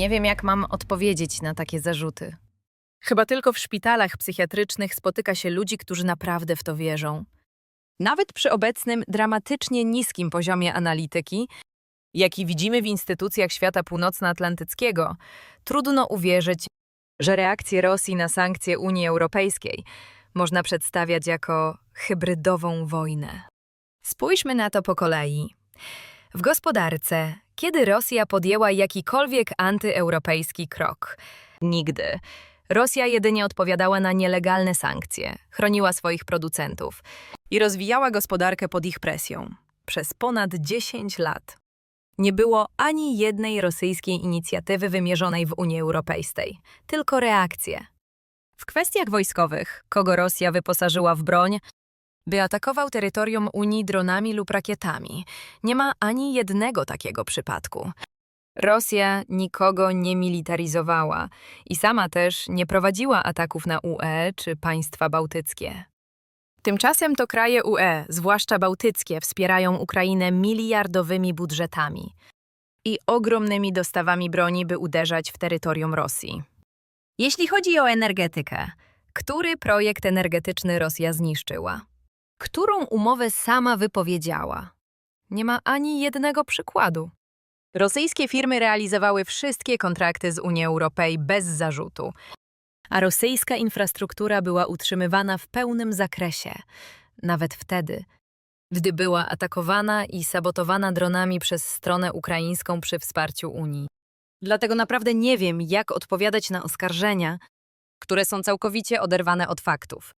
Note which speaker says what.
Speaker 1: Nie wiem, jak mam odpowiedzieć na takie zarzuty.
Speaker 2: Chyba tylko w szpitalach psychiatrycznych spotyka się ludzi, którzy naprawdę w to wierzą.
Speaker 3: Nawet przy obecnym dramatycznie niskim poziomie analityki,
Speaker 2: Jaki widzimy w instytucjach świata północnoatlantyckiego, trudno uwierzyć,
Speaker 3: że reakcję Rosji na sankcje Unii Europejskiej można przedstawiać jako hybrydową wojnę.
Speaker 1: Spójrzmy na to po kolei. W gospodarce, kiedy Rosja podjęła jakikolwiek antyeuropejski krok? Nigdy. Rosja jedynie odpowiadała na nielegalne sankcje, chroniła swoich producentów.
Speaker 2: i rozwijała gospodarkę pod ich presją. Przez ponad 10 lat. Nie było ani jednej rosyjskiej inicjatywy wymierzonej w Unii Europejskiej, tylko reakcje.
Speaker 1: W kwestiach wojskowych, kogo Rosja wyposażyła w broń, by atakował terytorium Unii dronami lub rakietami, nie ma ani jednego takiego przypadku. Rosja nikogo nie militaryzowała i sama też nie prowadziła ataków na UE czy państwa bałtyckie.
Speaker 2: Tymczasem to kraje UE, zwłaszcza bałtyckie, wspierają Ukrainę miliardowymi budżetami i ogromnymi dostawami broni, by uderzać w terytorium Rosji.
Speaker 1: Jeśli chodzi o energetykę, który projekt energetyczny Rosja zniszczyła? Którą umowę sama wypowiedziała? Nie ma ani jednego przykładu. Rosyjskie firmy realizowały wszystkie kontrakty z Unii Europejskiej bez zarzutu, a rosyjska infrastruktura była utrzymywana w pełnym zakresie, nawet wtedy, gdy była atakowana i sabotowana dronami przez stronę ukraińską przy wsparciu Unii. Dlatego naprawdę nie wiem, jak odpowiadać na oskarżenia, które są całkowicie oderwane od faktów.